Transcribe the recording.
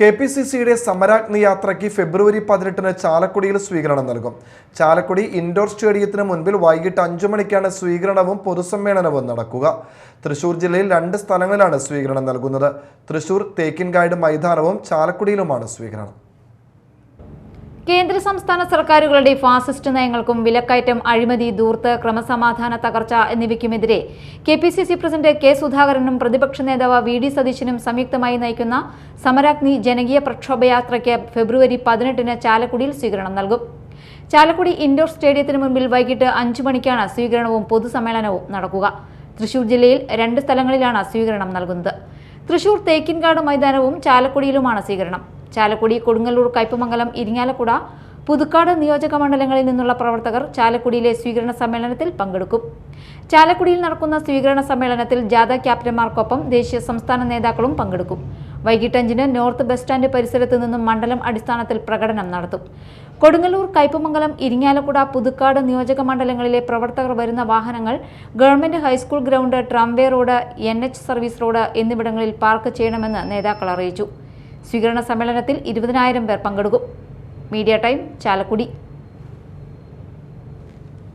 K P C സിയുടെ സമരാഗ്നി യാത്രയ്ക്ക് ഫെബ്രുവരി പതിനെട്ടിന് ചാലക്കുടിയിൽ സ്വീകരണം നൽകും. ചാലക്കുടി ഇൻഡോർ സ്റ്റേഡിയത്തിന് മുൻപിൽ വൈകിട്ട് അഞ്ചു മണിക്കാണ് സ്വീകരണവും പൊതുസമ്മേളനവും നടക്കുക. തൃശൂർ ജില്ലയിൽ രണ്ട് സ്ഥലങ്ങളിലാണ് സ്വീകരണം നൽകുന്നത്. തൃശൂർ തേക്കിൻകാട് മൈതാനവും ചാലക്കുടിയിലുമാണ് സ്വീകരണം. കേന്ദ്ര സംസ്ഥാന സർക്കാരുകളുടെ ഫാസിസ്റ്റ് നയങ്ങൾക്കും വിലക്കയറ്റം അഴിമതി ദൂർത്ത് ക്രമസമാധാന തകർച്ച എന്നിവയ്ക്കുമെതിരെ K P C C president K സുധാകരനും പ്രതിപക്ഷ നേതാവ് വി ഡി സതീശനും സംയുക്തമായി നയിക്കുന്ന സമരാഗ്നി ജനകീയ പ്രക്ഷോഭയാത്രയ്ക്ക് ഫെബ്രുവരി പതിനെട്ടിന് ചാലക്കുടിയിൽ സ്വീകരണം നൽകും. ചാലക്കുടി ഇൻഡോർ സ്റ്റേഡിയത്തിന് മുൻപിൽ വൈകിട്ട് അഞ്ചു മണിക്കാണ് സ്വീകരണവും പൊതുസമ്മേളനവും നടക്കുക. തൃശൂർ ജില്ലയിൽ രണ്ട് സ്ഥലങ്ങളിലാണ് സ്വീകരണം നൽകുന്നത്. തൃശൂർ തേക്കിൻകാട് മൈതാനവും ചാലക്കുടിയിലുമാണ് സ്വീകരണം. ചാലക്കുടി കൊടുങ്ങല്ലൂർ കയ്പമംഗലം ഇരിങ്ങാലക്കുട പുതുക്കാട് നിയോജക മണ്ഡലങ്ങളിൽ നിന്നുള്ള പ്രവർത്തകർ ചാലക്കുടിയിലെ സ്വീകരണ സമ്മേളനത്തിൽ പങ്കെടുക്കും. ചാലക്കുടിയിൽ നടക്കുന്ന സ്വീകരണ സമ്മേളനത്തിൽ ജാഥ ക്യാപ്റ്റന്മാർക്കൊപ്പം ദേശീയ സംസ്ഥാന നേതാക്കളും പങ്കെടുക്കും. വൈകിട്ട് അഞ്ചിന് നോർത്ത് ബസ് സ്റ്റാൻഡ് പരിസരത്ത് നിന്നും മണ്ഡലം അടിസ്ഥാനത്തിൽ പ്രകടനം നടത്തും. കൊടുങ്ങല്ലൂർ കയ്പമംഗലം ഇരിങ്ങാലക്കുട പുതുക്കാട് നിയോജക മണ്ഡലങ്ങളിലെ പ്രവർത്തകർ വരുന്ന വാഹനങ്ങൾ government high school ground tramway road N service road എന്നിവിടങ്ങളിൽ പാർക്ക് ചെയ്യണമെന്ന് നേതാക്കൾ അറിയിച്ചു. സ്വീകരണ സമ്മേളനത്തിൽ ഇരുപതിനായിരം പേർ പങ്കെടുക്കും. Media time Chalakudy.